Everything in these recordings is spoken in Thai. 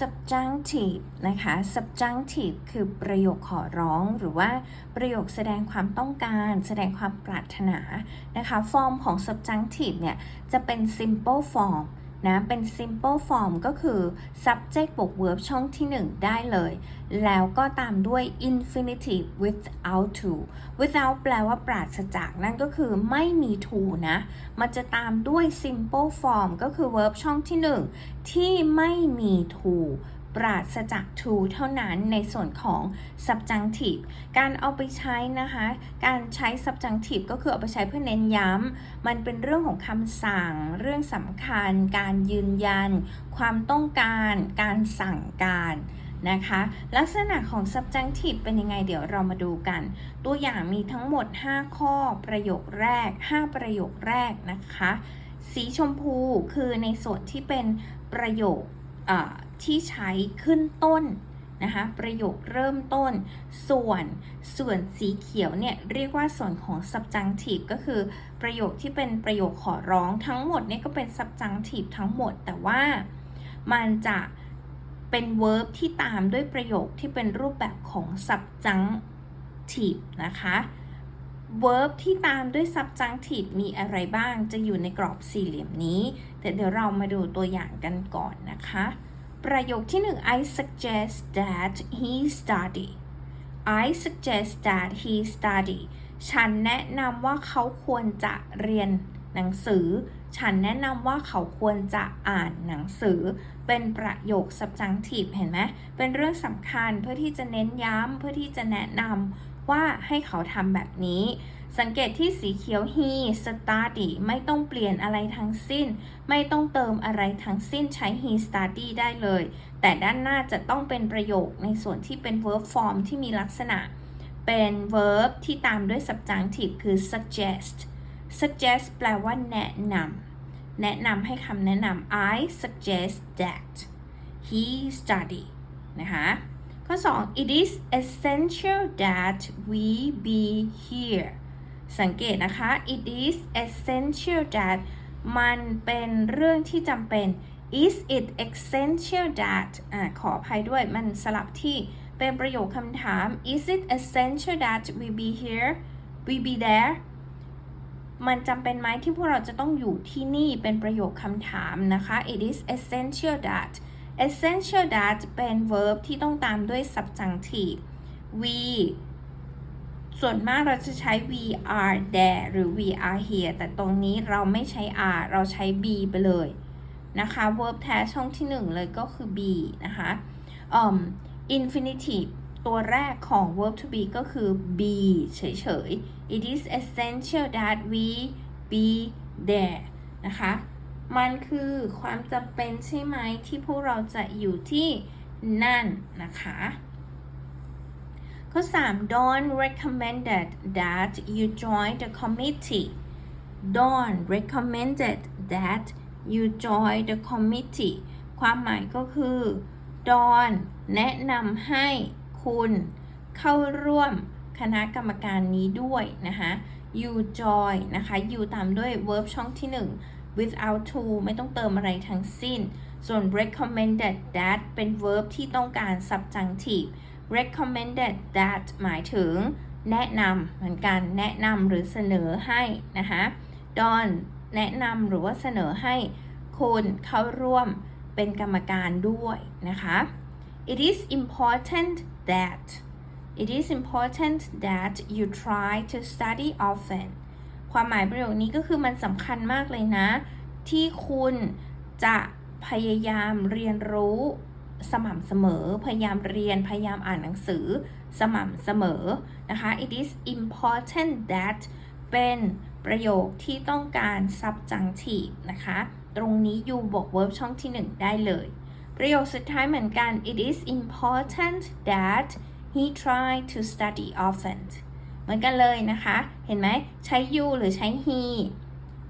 subjunctive นะคะ subjunctive คือประโยคขอร้องหรือว่าประโยคแสดงความต้องการ แสดงความปรารถนานะคะ ฟอร์มของ subjunctive เนี่ย จะเป็น simple form นะเป็น simple form ก็คือ subject บวก verb ช่องที่ 1 ได้เลย แล้วก็ตามด้วย infinitive without to without แปลว่าปราศจาก นั่นก็คือไม่มี to นะ มันจะตามด้วย simple form ก็คือ verb ช่องที่ 1 ที่ไม่มี to ปราศจาก to เท่านั้นในส่วนของ subjunctive การเอาไปใช้นะคะ การใช้ subjunctive ก็คือเอาไปใช้เพื่อเน้นย้ำ มันเป็นเรื่องของคำสั่ง เรื่องสำคัญ การยืนยัน ความต้องการ การสั่งการนะคะ ลักษณะของ subjunctive เป็นยังไงเดี๋ยวเรามาดูกัน ตัวอย่างมีทั้งหมด 5 ข้อประโยคแรก 5 ประโยคแรกนะคะ สีชมพูคือในส่วนที่เป็นประโยคอ่อ ที่ใช้ขึ้นต้นนะคะประโยคเริ่มต้น ส่วนส่วนสีเขียวเนี่ยเรียกว่าส่วนของ subjunctive ก็คือประโยคที่เป็นประโยคขอร้องทั้งหมดเนี่ยก็เป็น subjunctive ทั้งหมด แต่ว่ามันจะเป็น verb ที่ตามด้วยประโยคที่เป็นรูปแบบของ subjunctive นะคะ verb ที่ตามด้วย subjunctive มีอะไรบ้างจะอยู่ในกรอบสี่เหลี่ยมนี้ แต่เดี๋ยวเรามาดูตัวอย่างกันก่อนนะคะ ประโยคที่1 I suggest that he study I suggest that he study ฉันแนะนำว่าเขาควรจะเรียนหนังสือ ฉันแนะนำว่าเขาควรจะอ่านหนังสือ เป็นประโยค subjunctive เห็นไหม เป็นเรื่องสำคัญเพื่อที่จะเน้นย้ำเพื่อที่จะแนะนำว่าให้เขาทำแบบนี้ สังเกตที่สีเขียว he study ไม่ต้องเปลี่ยนอะไรทั้งสิ้น ไม่ต้องเติมอะไรทั้งสิ้นใช้ he study ได้เลย แต่ด้านหน้าจะต้องเป็นประโยคในส่วนที่เป็น verb form ที่มีลักษณะ เป็น verb ที่ตามด้วย subjunctive คือ suggest suggest แปลว่าแนะนำแนะนำให้คำแนะนำ I suggest that he study นะคะข้อ 2 it is essential that we be here สังเกตนะคะ it is essential that มันเป็นเรื่องที่จำเป็น is it essential that อขออภัยด้วยมันสลับที่เป็นประโยคคำถาม is it essential that we be here we be there มันจำเป็นไหมที่พวกเราจะต้องอยู่ที่นี่เป็นประโยคคำถามนะคะ it is essential that essential that เป็น verb ที่ต้องตามด้วย subjunctive we ส่วนมากเราจะใช้ we are there หรือ we are here แต่ตรงนี้เราไม่ใช้ are เราใช้ be ไปเลยนะคะ verb แท้ช่องที่หนึ่งเลยก็คือ be นะคะอืม infinitive ตัวแรกของ verb to be ก็คือ be เฉยๆ it is essential that we be there นะคะ มันคือความจำเป็นใช่ไหมที่พวกเราจะอยู่ที่นั่นนะคะ ข้อ 3 Don recommended that you join the committee Don recommended that you join the committee ความหมายก็คือ Don แนะนำให้คุณเข้าร่วมคณะกรรมการนี้ด้วยนะคะ you join นะคะ you ตามด้วย verb ช่องที่ 1 without to ไม่ต้องเติมอะไรทั้งสิ้น ส่วน recommended that เป็น verb ที่ต้องการ subjunctive recommended that หมายถึงแนะนำเหมือนกันแนะนำหรือเสนอให้นะคะ Don แนะนำหรือว่าเสนอให้คุณเข้าร่วมเป็นกรรมการด้วยนะคะ It is important that it is important that you try to study often ความหมายประโยคนี้ก็คือมันสำคัญมากเลยนะ ที่คุณจะพยายามเรียนรู้ สม่ำเสมอ พยายามเรียน พยายามอ่านหนังสือ สม่ำเสมอ นะคะ it is important that เป็นประโยคที่ต้องการ subjunctive นะคะ ตรงนี้ you บวก verb ช่องที่ 1 ได้เลย ประโยคสุดท้ายเหมือนกัน it is important that he try to study often เหมือนกันเลยนะคะ เห็นไหมใช้ you หรือใช้ he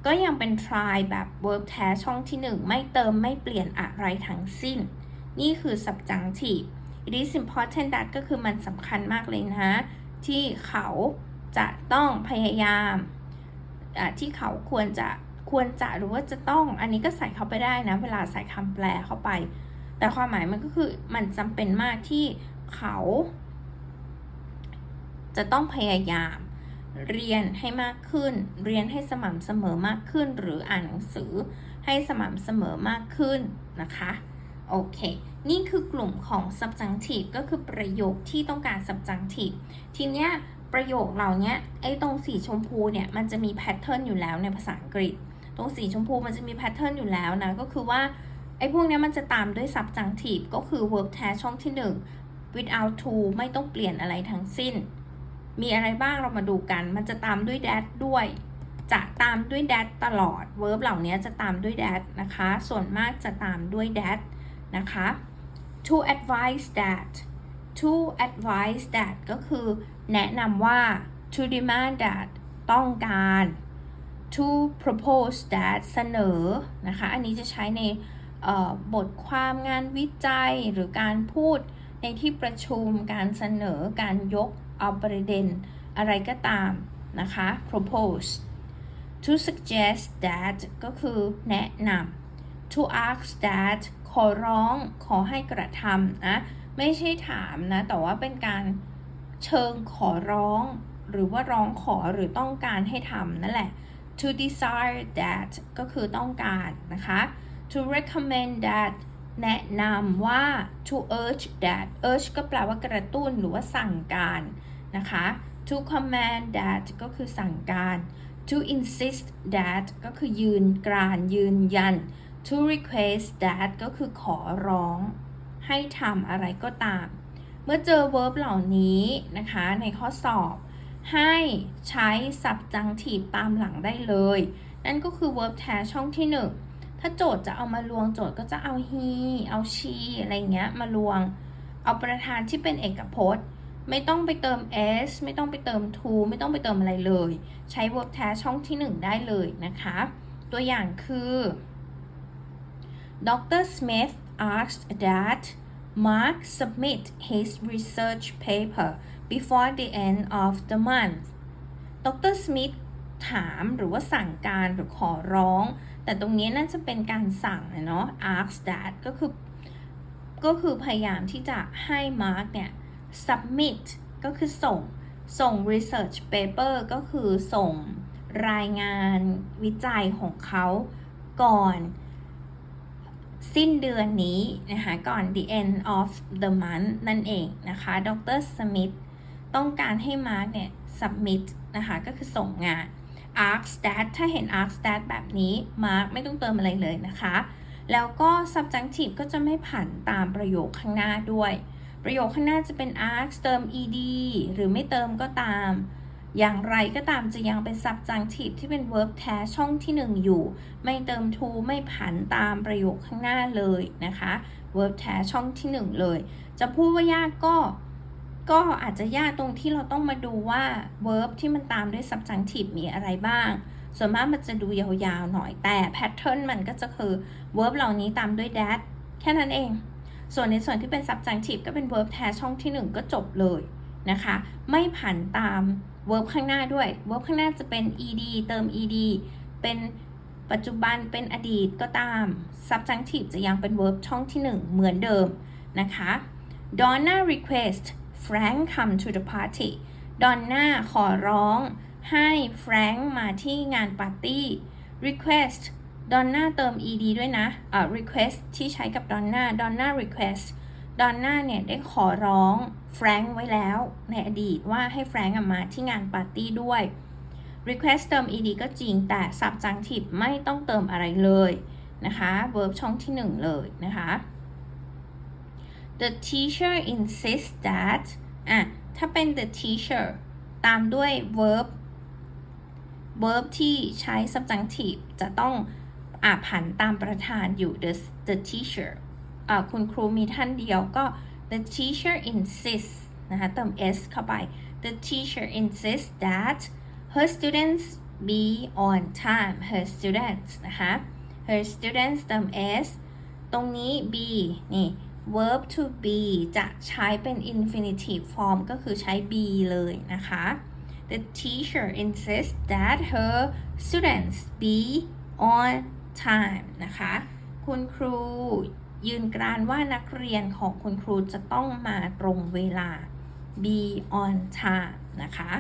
ก็ยังเป็น try แบบ verb แท้ช่องที่ 1 ไม่เติมไม่เปลี่ยนอะไรทั้งสิ้น นี่คือ subjunctive it is important that ก็คือมันสำคัญมากเลยนะ ที่เขาจะต้องพยายามที่เขาควรจะควรจะหรือว่าจะต้องอันนี้ก็ใส่เข้าไปได้นะ เวลาใส่คำแปลเข้าไป แต่ความหมายมันก็คือมันจำเป็นมากที่เขา จะต้องพยายาม เรียนให้มากขึ้น เรียนให้สม่ำเสมอมากขึ้น หรืออ่านหนังสือให้สม่ำเสมอมากขึ้นนะคะ โอเค นี่คือกลุ่มของ subjunctive ก็คือประโยคที่ต้องการ subjunctive ทีเนี้ยประโยคเหล่านี้ไอ้ตรงสีชมพูเนี่ยมันจะมีแพทเทิร์นอยู่แล้วในภาษาอังกฤษ ตรงสีชมพูมันจะมีแพทเทิร์นอยู่แล้วนะ ก็คือว่าไอ้พวกเนี้ยมันจะตามด้วย subjunctive ก็คือ verb tense ช่องที่ 1 without to ไม่ต้องเปลี่ยนอะไรทั้งสิ้น มีอะไรบ้างเรามาดูกัน มันจะตามด้วย that ด้วย จะตามด้วย that ตลอด verb เหล่านี้จะตามด้วย that นะคะ ส่วนมากจะตามด้วย that นะคะ to advise that to advise that ก็คือแนะนำว่า to demand that ต้องการ to propose that เสนอนะคะ อันนี้จะใช้ในบทความงานวิจัยหรือการพูดในที่ประชุมการเสนอการยกเอาประเด็นอะไรก็ตามนะคะ propose to suggest that ก็คือแนะนำ to ask that ขอร้องขอให้กระทำนะไม่ใช่ถามนะ แต่ว่าเป็นการเชิงขอร้อง หรือว่าร้องขอหรือต้องการให้ทำนั่นแหละ to desire that ก็คือต้องการนะคะ to recommend that แนะนำว่า to urge that urge ก็แปลว่ากระตุ้นหรือว่าสั่งการนะคะ to command that ก็คือสั่งการ to insist that ก็คือยืนกรานยืนยัน to request that ก็คือขอร้องให้ทำอะไรก็ตาม เมื่อเจอ verb เหล่านี้นะคะในข้อสอบ ให้ใช้ subjunctive ตามหลังได้เลย นั่นก็คือ verb tense ช่องที่ 1 ถ้าโจทย์จะเอามาลวงโจทย์ก็จะเอา he เอา she อะไรเงี้ยมาลวง เอาประธานที่เป็นเอกพจน์ ไม่ต้องไปเติม s ไม่ต้องไปเติม to ไม่ต้องไปเติมอะไรเลย ใช้ verb tense ช่องที่ 1 ได้เลยนะคะ ตัวอย่างคือ Dr. Smith asked that Mark submit his research paper before the end of the month ดร Smith ถามหรือว่าสั่งการหรือขอร้อง แต่ตรงนี้น่าจะเป็นการสั่งนะเนาะ ask that ก็คือ ก็คือพยายามที่จะให้ Mark เนี่ย submit ก็คือส่ง ส่ง research paper ก็คือส่งรายงานวิจัยของเขาก่อน สิ้นเดือนนี้นะคะก่อน the end of the month นั่นเองนะคะดรสมิธต้องการให้มาร์กเนี่ย submit นะคะก็คือส่งงาน arc stat ถ้าเห็น arc stat แบบนี้มาร์กไม่ต้องเติมอะไรเลยนะคะ แล้วก็ subjunctive ก็จะไม่ผันตามประโยคข้างหน้าด้วย ประโยคข้างหน้าจะเป็น ask เติม ed หรือไม่เติมก็ตาม อย่างไรก็ตามจะยังเป็น subjunctive ที่เป็น verb tense ช่องที่ 1 อยู่ ไม่เติม to ไม่ผันตามประโยคข้างหน้าเลยนะคะ verb tense ช่องที่ 1 เลย จะพูดว่ายากก็ก็อาจจะยากตรงที่เราต้องมาดูว่า verb ที่มันตามด้วย subjunctive มีอะไรบ้าง ส่วนมากมันจะดูยาวๆหน่อยแต่ pattern มันก็จะคือ verb เหล่านี้ตามด้วย that แค่นั้นเอง ส่วนในส่วนที่เป็น subjunctive ก็เป็น verb tense ช่องที่ 1 ก็จบเลยนะคะ ไม่ผันตาม verb ข้างหน้าด้วย verb ข้างหน้าจะเป็น ed เติม ed เป็นปัจจุบันเป็นอดีตก็ตาม subjunctive จะยังเป็น verb ช่องที่ 1 เหมือนเดิมนะคะ Donna request Frank come to the party Donna ขอร้องให้ Frank มาที่งานปาร์ตี้ request Donna เติม ed ด้วยนะอ่า request ที่ใช้กับ Donna Donna request ดอนน่าเนี่ยได้ขอร้องแฟรงค์ไว้แล้วในอดีตว่าให้แฟรงค์มาที่งานปาร์ตี้ด้วย request เติม ed ก็จริงแต่ subjunctive ไม่ต้องเติมอะไรเลยนะคะ verb ช่องที่ 1 เลยนะคะ the teacher insists that อะ ถ้าเป็น the teacher ตามด้วย verb verb ที่ใช้ subjunctive จะต้องอะผันตามประธานอยู่ the the teacher คุณครูมีท่านเดียวก็ the teacher insists นะคะเติม s เข้าไป the teacher insists that her students be on time her students นะคะ her students เติม s ตรงนี้ be นี่ verb to be จะใช้เป็น infinitive form ก็คือใช้ be เลยนะคะ the teacher insists that her students be on time นะคะ คุณครู ยืนกรานว่านักเรียนของคุณครูจะต้องมาตรงเวลา be on time นะคะ